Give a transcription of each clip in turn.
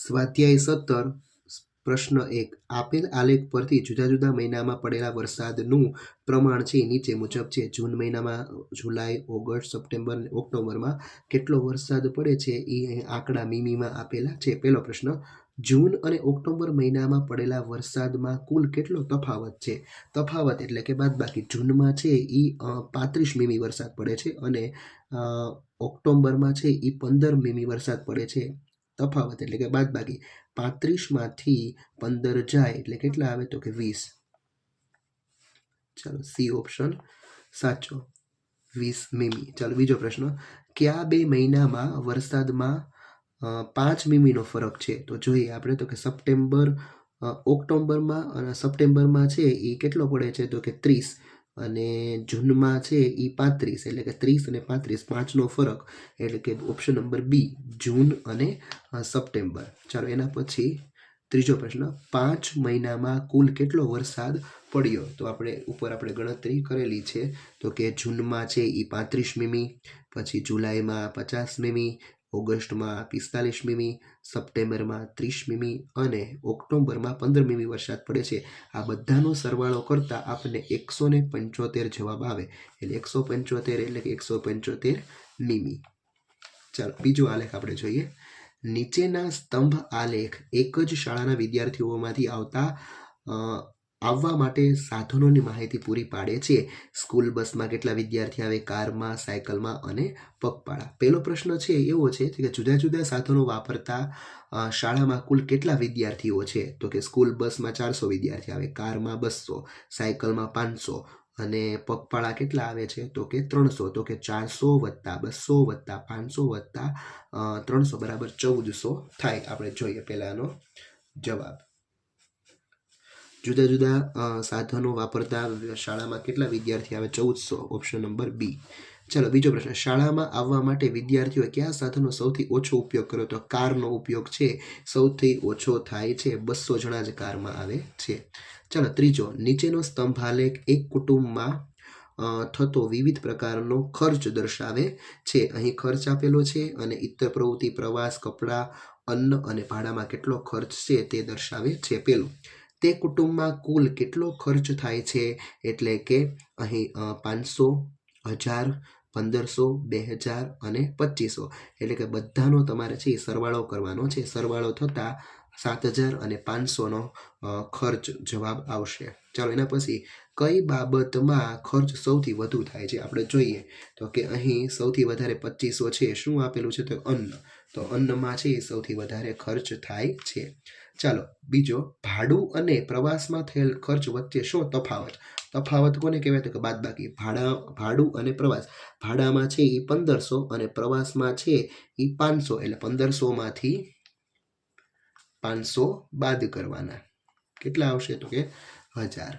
સ્વાધ્યાય સત્તર, પ્રશ્ન એક. આપેલ આલેખ પરથી જુદા જુદા મહિનામાં પડેલા વરસાદનું પ્રમાણ છે નીચે મુજબ છે. જૂન મહિનામાં, જુલાઈ, ઓગસ્ટ, સપ્ટેમ્બર અને ઓક્ટોબરમાં કેટલો વરસાદ પડે છે એ આંકડા મીમીમાં આપેલા છે. પહેલો પ્રશ્ન, જૂન અને ઓક્ટોબર મહિનામાં પડેલા વરસાદમાં કુલ કેટલો તફાવત છે? તફાવત એટલે કે બાદબાકી જૂનમાં છે એ પાંત્રીસ મીમી વરસાદ પડે છે અને ઓક્ટોબરમાં છે એ પંદર મીમી વરસાદ પડે છે. તફાવત એટલે કે બાદબાકી પાંત્રીસમાંથી પંદર જાય એટલે કેટલા આવે તો કે વીસ. ચાલો સી ઓપ્શન સાચો, વીસ મીમી. ચાલો બીજો પ્રશ્ન, કયા બે મહિનામાં વરસાદમાં પાંચ મીમીનો ફરક છે? તો જોઈએ આપણે તો કે સપ્ટેમ્બર ઓક્ટોમ્બરમાં અને સપ્ટેમ્બરમાં છે એ કેટલો પડે છે તો કે ત્રીસ. અને જૂનમાં છે એ પાંત્રીસ, એટલે કે ત્રીસ અને પાંત્રીસ, પાંચનો ફરક, એટલે કે ઓપ્શન નંબર બી જૂન અને સપ્ટેમ્બર. ચાલો એના પછી ત્રીજો પ્રશ્ન, પાંચ મહિનામાં કુલ કેટલો વરસાદ પડ્યો? તો આપણે ઉપર આપણે ગણતરી કરેલી છે, તો કે જૂનમાં છે એ પાંત્રીસ મીમી, પછી જુલાઈમાં પચાસ મીમી, ઓગસ્ટમાં પિસ્તાલીસ મીમી સપ્ટેમ્બરમાં ત્રીસ મીમી અને ઓક્ટોબરમાં પંદર મીમી વરસાદ પડે છે. આ બધાનો સરવાળો કરતાં આપણને એકસો ને પંચોતેર જવાબ આવે. એટલે એકસો પંચોતેર એટલે કે એકસો પંચોતેર મીમી ચાલો, બીજો આલેખ આપણે જોઈએ. નીચેના સ્તંભ આલેખ એક જ શાળાના વિદ્યાર્થીઓમાંથી આવતા આવવા માટે સાધનોની માહિતી પૂરી પાડે છે. સ્કૂલ બસમાં કેટલા વિદ્યાર્થી આવે, કારમાં, સાયકલમાં અને પગપાળા. પહેલો પ્રશ્ન છે એવો છે કે જુદા જુદા સાધનો વાપરતા શાળામાં કુલ કેટલા વિદ્યાર્થીઓ છે? તો કે સ્કૂલ બસમાં ચારસો વિદ્યાર્થી આવે, કારમાં બસો, સાયકલમાં પાંચસો અને પગપાળા કેટલા આવે છે? તો કે ત્રણસો. તો કે ચારસો વત્તા બસો વત્તા પાંચસો વત્તા ત્રણસો બરાબર ચૌદસો થાય. આપણે જોઈએ પહેલાંનો જવાબ. જુદા જુદા સાધનો વાપરતા શાળામાં કેટલા વિદ્યાર્થી આવે? ચૌદસો. ઓપ્શન નંબર બી ચાલો, બીજો પ્રશ્ન. શાળામાં આવવા માટે વિદ્યાર્થીઓએ કયા સાધનો સૌથી ઓછો ઉપયોગ કર્યો તો કારનો ઉપયોગ છે, સૌથી ઓછો થાય છે, બસો જણા જ કારમાં આવે છે. ચાલો, ત્રીજો. નીચેનો સ્તંભાલેખ એક કુટુંબમાં થતો વિવિધ પ્રકારનો ખર્ચ દર્શાવે છે. અહીં ખર્ચ આપેલો છે અને ઇત્તર પ્રવૃત્તિ, પ્રવાસ, કપડાં, અન્ન અને ભાડામાં કેટલો ખર્ચ છે તે દર્શાવે છે. પેલું. તે કુટુંબમાં કુલ કેટલો ખર્ચ થાય છે? એટલે કે અહીં પાંચસો, હજાર, પંદરસો, બે હજાર અને પચીસો એટલે કે બધાનો તમારે છે એ સરવાળો કરવાનો છે. સરવાળો થતાં સાત હજાર અને પાંચસોનો ખર્ચ જવાબ આવશે. ચાલો એના પછી કઈ બાબતમાં ખર્ચ સૌથી વધુ થાય છે? આપણે જોઈએ તો કે અહીં સૌથી વધારે પચીસો છે, શું આપેલું છે? તો અન્ન. તો અન્નમાં છે એ સૌથી વધારે ખર્ચ થાય છે. ચાલો, બીજો, ભાડું અને પ્રવાસમાં થયેલ ખર્ચ વચ્ચે શું તફાવત? તફાવત કોને કહેવાય? તો કે બાદબાકી. ભાડા, ભાડું અને પ્રવાસ. ભાડામાં છે એ પંદરસો અને પ્રવાસમાં છે એ પાંચસો. એટલે પંદરસોમાંથી પાંચસો બાદ કરવાના. કેટલા આવશે તો કે હજાર.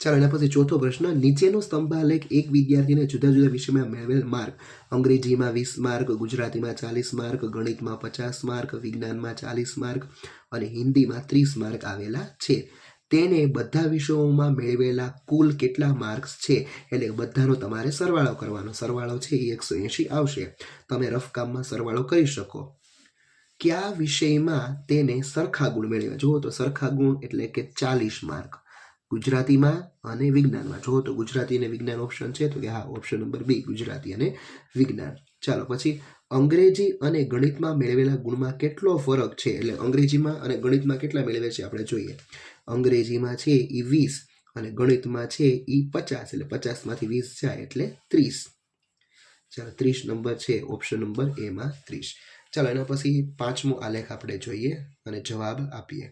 ચાલો, એના પછી ચોથો પ્રશ્ન, નીચેનો સ્તંભાલેખ એક વિદ્યાર્થીને જુદા જુદા વિષયમાં મેળવેલ માર્ક. અંગ્રેજીમાં વીસ માર્ક, ગુજરાતીમાં ચાલીસ માર્ક, ગણિતમાં પચાસ માર્ક, વિજ્ઞાનમાં ચાલીસ માર્ક અને હિન્દીમાં ત્રીસ માર્ક આવેલા છે. તેને બધા વિષયોમાં મેળવેલા કુલ કેટલા માર્ક્સ છે? એટલે બધાનો તમારે સરવાળો કરવાનો. સરવાળો છે એ એકસો એંશી આવશે. તમે રફ કામમાં સરવાળો કરી શકો. કયા વિષયમાં તેને સરખા ગુણ મેળવ્યા? જુઓ તો સરખા ગુણ એટલે કે ચાલીસ માર્ક. ગુજરાતીમાં અને વિજ્ઞાનમાં. જુઓ તો ગુજરાતી અને વિજ્ઞાન ઓપ્શન છે તો કે હા ઓપ્શન નંબર બી, ગુજરાતી અને વિજ્ઞાન. ચાલો પછી, અંગ્રેજી અને ગણિતમાં મેળવેલા ગુણમાં કેટલો ફરક છે? એટલે અંગ્રેજીમાં અને ગણિતમાં કેટલા મેળવે છે આપણે જોઈએ. અંગ્રેજીમાં છે એ વીસ અને ગણિતમાં છે એ પચાસ. એટલે પચાસમાંથી વીસ જાય એટલે ત્રીસ. ચાલો ત્રીસ નંબર છે ઓપ્શન નંબર એમાં ત્રીસ. ચાલો એના પછી પાંચમો આલેખ આપણે જોઈએ અને જવાબ આપીએ.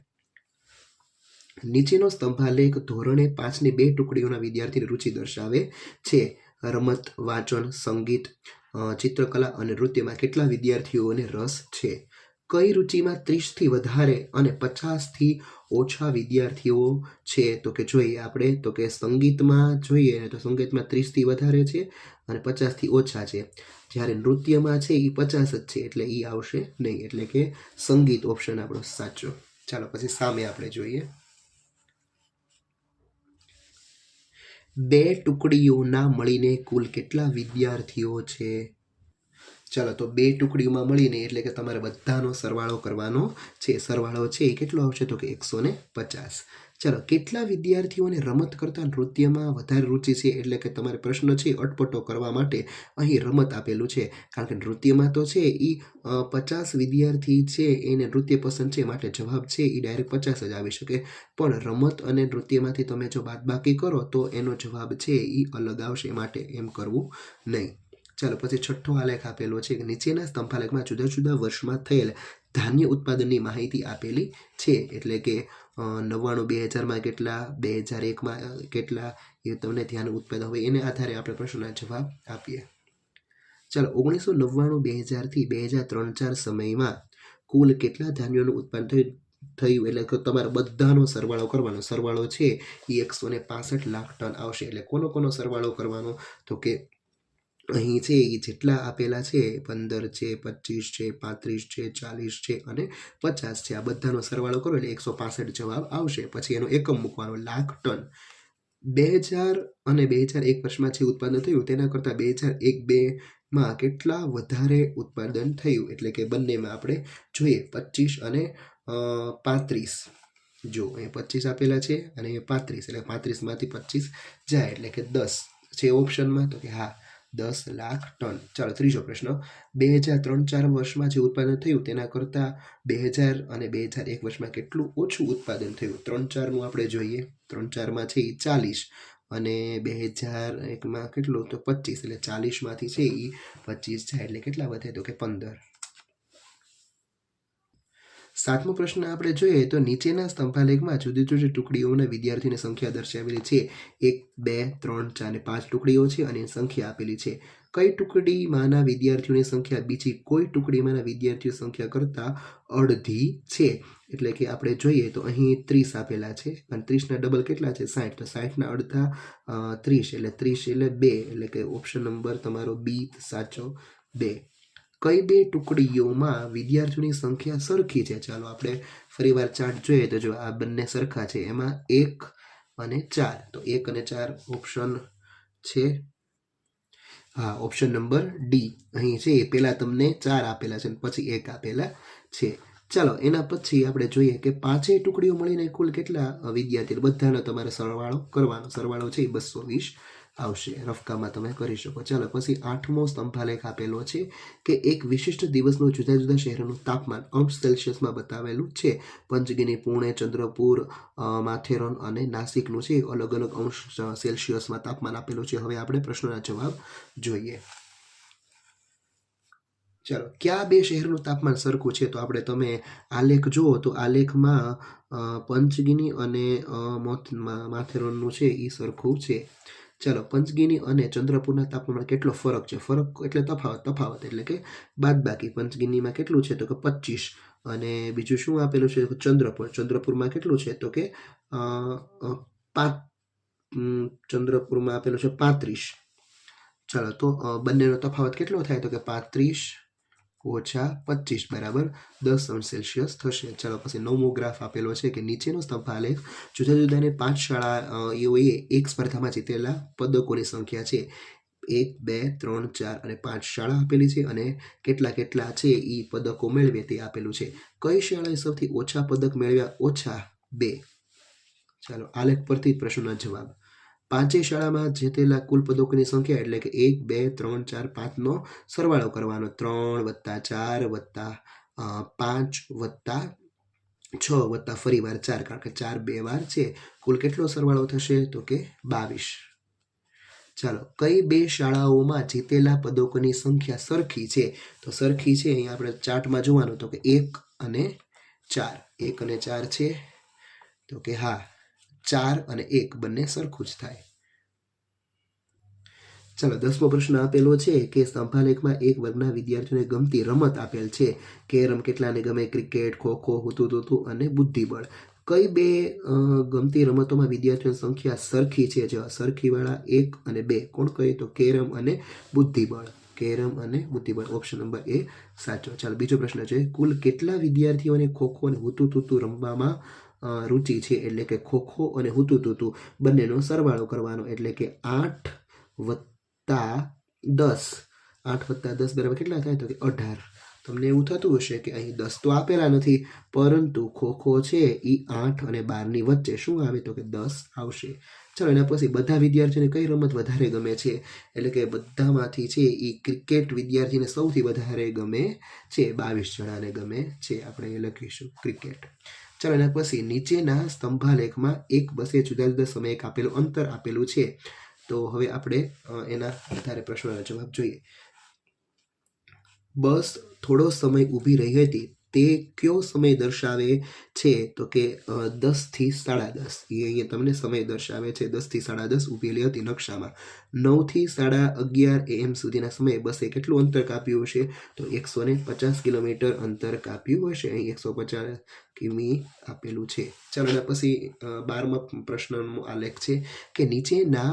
નીચેનો સ્તંભાલેખ ધોરણે પાંચની બે ટુકડીઓના વિદ્યાર્થીની રુચિ દર્શાવે છે. રમત, વાંચન, સંગીત ચિત્રકલા અને નૃત્યમાં કેટલા વિદ્યાર્થીઓને રસ છે? કઈ રુચિમાં ત્રીસથી વધારે અને પચાસથી ઓછા વિદ્યાર્થીઓ છે, તો કે જોઈએ આપણે, તો કે સંગીતમાં જોઈએ તો સંગીતમાં ત્રીસથી વધારે છે અને પચાસથી ઓછા છે. જ્યારે નૃત્યમાં છે એ પચાસ જ છે, એટલે એ આવશે નહીં, એટલે કે સંગીત ઓપ્શન આપણો સાચો. ચાલો પછી સામે આપણે જોઈએ. બે ટુકડીઓના મળીને કુલ કેટલા વિદ્યાર્થીઓ છે? ચાલો તો બે ટુકડીઓમાં મળીને એટલે કે તમારે બધાનો સરવાળો કરવાનો છે. સરવાળો છે એ કેટલો આવશે તો કે એકસો પચાસ. ચાલો, કેટલા વિદ્યાર્થીઓને રમત કરતાં નૃત્યમાં વધારે રુચિ છે એટલે કે તમારે પ્રશ્ન છે અટપટો કરવા માટે અહીં રમત આપેલું છે. કારણ કે નૃત્યમાં તો છે એ પચાસ વિદ્યાર્થી છે એને નૃત્ય પસંદ છે, માટે જવાબ છે એ ડાયરેક્ટ પચાસ જ આવી શકે. પણ રમત અને નૃત્યમાંથી તમે જો બાદબાકી કરો તો એનો જવાબ છે એ અલગ આવશે, માટે એમ કરવું નહીં. ચાલો પછી છઠ્ઠો આલેખ આપેલો છે કે નીચેના સ્તંભાલેખમાં જુદા જુદા વર્ષમાં થયેલ ધાન્ય ઉત્પાદનની માહિતી આપેલી છે. એટલે કે નવ્વાણું, બે હજારમાં કેટલા, બે હજાર એકમાં કેટલા એ તમને ધ્યાન ઉત્પાદન હોય. એને આધારે આપણે પ્રશ્નના જવાબ આપીએ. ચાલો, ઓગણીસો નવ્વાણું, બે હજારથી બે હજાર ત્રણ ચાર સમયમાં કુલ કેટલા ધાન્યોનું ઉત્પાદન થયું? થયું? એટલે કે તમારે બધાનો સરવાળો કરવાનો. સરવાળો છે એ એકસો ને લાખ ટન આવશે. એટલે કોનો કોનો સરવાળો કરવાનો? તો કે અહીં છે એ જેટલા આપેલા છે, પંદર છે પચીસ છે, પાંત્રીસ છે, ચાલીસ છે અને પચાસ છે. આ બધાનો સરવાળો કરો એટલે એકસો પાસઠ જવાબ આવશે. પછી એનો એકમ મૂકવાનો, લાખ ટન. બે હજાર અને બે હજાર એક વર્ષમાં જે ઉત્પાદન થયું તેના કરતાં બે હજાર એક બેમાં કેટલા વધારે ઉત્પાદન થયું? એટલે કે બંનેમાં આપણે જોઈએ પચીસ અને પાંત્રીસ. જો અહીં પચીસ આપેલા છે અને અહીંયા પાંત્રીસ. એટલે પાંત્રીસમાંથી પચીસ જાય. એટલે કે દસ. છે ઓપ્શનમાં તો કે હા દસ લાખ ટન. ચાલો, ત્રીજો પ્રશ્ન. બે હજાર ત્રણ ચાર વર્ષમાં જે ઉત્પાદન થયું, તેના કરતાં બે હજાર અને બે હજાર એક વર્ષમાં કેટલું ઓછું ઉત્પાદન થયું? ત્રણ ચારનું આપણે જોઈએ. ત્રણ ચારમાં છે એ ચાલીસ અને બે હજાર એકમાં કેટલું? તો પચીસ. એટલે ચાલીસમાંથી છે એ પચીસ જાય. એટલે કેટલા વધે? તો કે પંદર. સાતમો પ્રશ્ન આપણે જોઈએ તો નીચેના સ્તંભાલેખમાં જુદી જુદી ટુકડીઓના વિદ્યાર્થીની સંખ્યા દર્શાવેલી છે. એક, બે, ત્રણ, ચાર અને પાંચ ટુકડીઓ છે અને સંખ્યા આપેલી છે. કઈ ટુકડીમાંના વિદ્યાર્થીઓની સંખ્યા બીજી કોઈ ટુકડીમાંના વિદ્યાર્થીઓ સંખ્યા કરતાં અડધી છે? એટલે કે આપણે જોઈએ તો અહીં ત્રીસ આપેલા છે અને ત્રીસના ડબલ કેટલા છે? સાઠ તો સાઠના અડધા ત્રીસ. એટલે ત્રીસ એટલે બે. એટલે કે ઓપ્શન નંબર તમારો બી સાચો બે. કઈ બે ટુકડીઓમાં વિદ્યાર્થીઓની સંખ્યા સરખી છે? ચાલો આપણે ફરીવાર ચાર્ટ જોઈએ તો જો આ બંને સરખા છે, એમાં એક અને ચાર. તો એક અને ચાર ઓપ્શન છે. હા ઓપ્શન નંબર ડી અહીં છે પહેલાં તમને ચાર આપેલા છે પછી એક આપેલા છે. ચાલો, એના પછી આપણે જોઈએ કે પાંચેય ટુકડીઓ મળીને કુલ કેટલા વિદ્યાર્થીઓ? વિદ્યાર્થી બધાનો તમારે સરવાળો કરવાનો. સરવાળો છે એ બસો વીસ. આવશે. રફકામાં તમે કરી શકો. ચાલો, પછી આઠમો સ્તંભાલેખ આપેલો છે કે એક વિશિષ્ટ દિવસનું જુદા જુદા શહેરોનું તાપમાન અંશ સેલ્સિયસમાં બતાવેલું છે. પંચગીની, પુણે, ચંદ્રપુર માથેરોન અને નાસિકનું છે. અલગ અલગ અંશ સેલ્સિયસમાં તાપમાન આપેલું છે. હવે આપણે પ્રશ્નના જવાબ જોઈએ. ચાલો, કયા બે શહેરનું તાપમાન સરખું છે? તો આપણે તમે આલેખ જુઓ. તો આલેખમાં પંચગીની અને માથેરોનનું છે. એ સરખું છે. ચાલો, પંચગીની અને ચંદ્રપુરના તાપમાનમાં કેટલો ફરક છે? ફરક એટલે તફાવત તફાવત એટલે કે બાદ બાકી પંચગીનીમાં કેટલું છે? તો કે પચીસ અને બીજું શું આપેલું છે? ચંદ્રપુર. ચંદ્રપુરમાં કેટલું છે? તો કે પાંચ ચંદ્રપુરમાં આપેલું છે પાંત્રીસ. ચાલો, તો બંનેનો તફાવત કેટલો થાય? તો કે પાંત્રીસ. ઓછા પચીસ બરાબર દસ અંશ સેલ્સિયસ થશે. ચાલો પછી નવમો ગ્રાફ આપેલો છે કે નીચેનો સ્તંભાલેખ જુદા જુદાને પાંચ શાળાઓએ એક સ્પર્ધામાં જીતેલા પદકોની સંખ્યા છે. એક, બે, ત્રણ, ચાર અને પાંચ શાળા આપેલી છે અને કેટલા કેટલા છે એ પદકો મેળવે તે આપેલું છે. કઈ શાળાએ સૌથી ઓછા પદક મેળવ્યા? ઓછા બે. ચાલો આલેખ પરથી પ્રશ્નના જવાબ. પાંચેય શાળામાં જીતેલા કુલ પદકોની સંખ્યા એટલે કે એક, બે, ત્રણ, ચાર પાંચનો સરવાળો કરવાનો. ત્રણ વત્તા ચાર વત્તા પાંચ વત્તા છ વત્તા ફરી વાર ચાર, કારણ કે ચાર બે વાર છે. કુલ કેટલો સરવાળો થશે? તો કે બાવીસ. ચાલો, કઈ બે શાળાઓમાં જીતેલા પદકોની સંખ્યા સરખી છે? તો સરખી છે, અહીંયા આપણે ચાર્ટમાં જોવાનું. તો કે એક અને ચાર. એક અને ચાર છે. તો કે હા ચાર અને એક બંને સરખું જ થાય. ચાલો દસમો પ્રશ્ન આપેલો છે કે સ્તંભાલેખમાં એક વર્ગના વિદ્યાર્થીઓને ગમતી રમત આપેલ છે. કેરમ કેટલાને ગમે ક્રિકેટ ખોખો હુતુતુતુ અને બુદ્ધિબળ. કઈ બે ગમતી રમતોમાં વિદ્યાર્થીઓની સંખ્યા સરખી છે? જેવા સરખીવાળા એક અને બે. કોણ કહે તો કેરમ અને બુદ્ધિબળ? કેરમ અને બુદ્ધિબળ. ઓપ્શન નંબર એ સાચો. ચાલો બીજો પ્રશ્ન છે કુલ કેટલા વિદ્યાર્થીઓને ખોખો અને હુતુતુતુ રમવામાં અ, રુચિ છે એટલે કે ખોખો અને હુતુતુતુ બંનેનો સરવાળો કરવાનો એટલે કે આઠ વત્તા દસ. આઠ વત્તા દસ બરાબર કેટલા થાય? તો કે અઢાર. તમને એવું થતું હશે કે અહીં દસ તો આપેલા નથી, પરંતુ ખોખો છે એ આઠ અને બારની વચ્ચે. શું આવે? તો કે દસ આવશે. ચાલો, એના પછી બધા વિદ્યાર્થીઓને કઈ રમત વધારે ગમે છે? એટલે કે બધામાંથી છે એ ક્રિકેટ વિદ્યાર્થીને સૌથી વધારે ગમે છે, બાવીસ જણાને ગમે છે. આપણે એ લખીશું. ક્રિકેટ. ચાલો એના પછી નીચેના સ્તંભાલેખમાં એક બસે જુદા જુદા સમયે આપેલું અંતર આપેલું છે. તો હવે આપણે એના આધારે પ્રશ્નોના જવાબ જોઈએ. બસ થોડો સમય ઊભી રહી હતી, તે કયો સમય દર્શાવે છે? તો કે દસથી સાડા દસ. એ અહીંયા તમને સમય દર્શાવે છે દસથી સાડા દસ ઊભેલી હતી નકશામાં. નવથી સાડા અગિયાર એમ સુધીના સમયે બસે કેટલું અંતર કાપ્યું હશે? તો એકસો ને પચાસ કિલોમીટર અંતર કાપ્યું હશે. અહીં એકસો પચાસ કિમી આપેલું છે. ચાલો એના પછી બારમા પ્રશ્નનો આલેખ છે કે નીચેના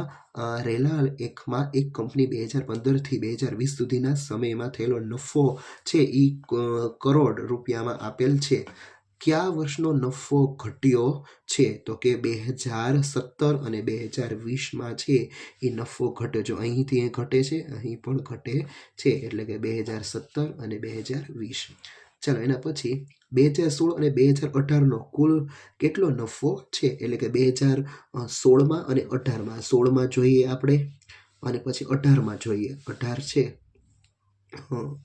રેલા એકમાં એક કંપની બે હજાર પંદરથી બે હજાર વીસ સુધીના સમયમાં થયેલો નફો છે એ કરોડ રૂપિયામાં આપેલ છે. કયા વર્ષનો નફો ઘટ્યો છે? તો કે બે હજાર સત્તર અને બે હજાર વીસમાં છે એ નફો ઘટ્યો જો અહીંથી એ ઘટે છે, અહીં પણ ઘટે છે. એટલે કે બે હજાર સત્તર અને બે હજાર વીસ. ચાલો, એના પછી બે હજાર સોળ અને બે હજાર અઢારનો કુલ કેટલો નફો છે? એટલે કે બે હજાર સોળમાં અને અઢારમાં. સોળમાં જોઈએ આપણે અને પછી અઢારમાં જોઈએ. અઢાર છે.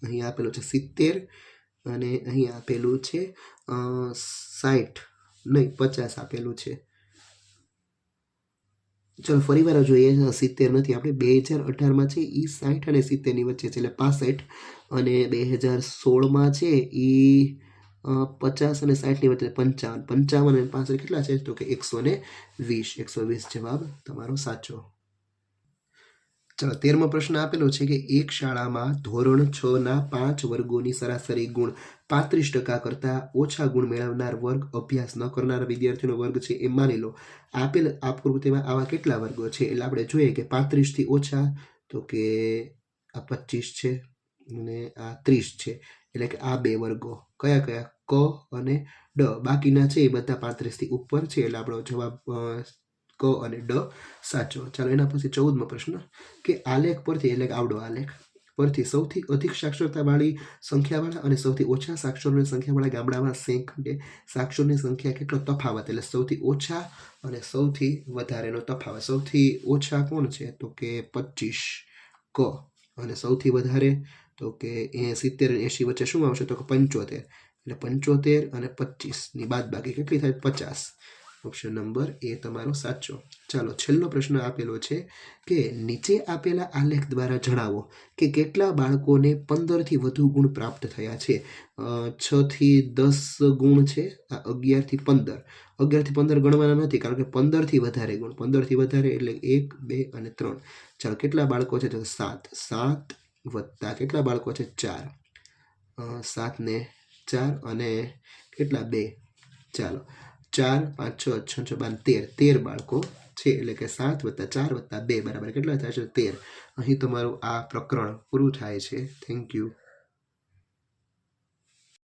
અહીં આપેલું છે સિત્તેર અને અહીં આપેલું છે સાઠ નહીં, પચાસ આપેલું છે. ચલો, ફરી વાર જોઈએ. સિત્તેર નથી, આપણે બે હજાર અઢારમાં છે. એ સાઠ અને સિત્તેરની વચ્ચે છે. એટલે પાસઠ અને બે હજાર સોળમાં છે એ પચાસ અને સાઠની વચ્ચે પંચાવન. પંચાવન અને પાસઠ કેટલા છે? તો કે એકસો ને વીસ. એકસો વીસ જવાબ તમારો સાચો. ચલો, તેરમો પ્રશ્ન આપેલો છે કે એક શાળામાં ધોરણ છ ના પાંચ વર્ગોની સરાસરી ગુણ પાંત્રીસ ટકા કરતાં ઓછા ગુણ મેળવનાર વર્ગ અભ્યાસ ન કરનાર વિદ્યાર્થીનો વર્ગ છે એમ માની લો. આપેલ આકૃતિમાં આવા કેટલા વર્ગો છે? એટલે આપણે જોઈએ કે પાંત્રીસથી ઓછા તો કે આ પચીસ છે. અને આ ત્રીસ છે. એટલે કે આ બે વર્ગો. કયા કયા? ક અને ડ. બાકીના છે એ બધા પાંત્રીસથી ઉપર છે. એટલે આપણો જવાબ ક અને ડ સાચો. ચાલો એના પછી ચૌદમો પ્રશ્ન. કે આલેખ પરથી, એટલે કે આવડો આલેખ, પરથી સૌથી અધિક સાક્ષરતાવાળી સંખ્યાવાળા અને સૌથી ઓછા સાક્ષરોની સંખ્યાવાળા ગામડામાં સેંકડે સાક્ષરોની સંખ્યા કેટલો તફાવત? એટલે સૌથી ઓછા અને સૌથી વધારેનો તફાવત. સૌથી ઓછા કોણ છે? તો કે પચીસ ક. અને સૌથી વધારે તો કે એ સિત્તેર અને એંશી વચ્ચે શું આવશે? તો કે પંચોતેર. એટલે પંચોતેર અને પચીસની બાદ બાકી કેટલી થાય? પચાસ. ઓપ્શન નંબર એ તમારો સાચો. ચાલો, છેલ્લો પ્રશ્ન આપેલો છે કે નીચે આપેલા આલેખ દ્વારા જણાવો કે કેટલા બાળકોને પંદરથી વધુ ગુણ પ્રાપ્ત થયા છે? છથી દસ ગુણ છે, આ અગિયારથી પંદર. અગિયારથી પંદર ગણવાના નથી, કારણ કે પંદરથી વધારે ગુણ. પંદરથી વધારે એટલે એક, બે અને ત્રણ. ચાલો, કેટલા બાળકો છે? તો સાત. સાત વત્તા કેટલા બાળકો છે? ચાર. સાતને ચાર અને કેટલા? બે. ચાલો. ચાર, પાંચ, છ છ છ, બાર, તેર. તેર બાળકો છે, એટલે કે સાત વત્તા ચાર વત્તા બે. બરાબર. કેટલા થાય છે? તેર. અહીં તમારું આ પ્રકરણ પૂરું થાય છે. Thank you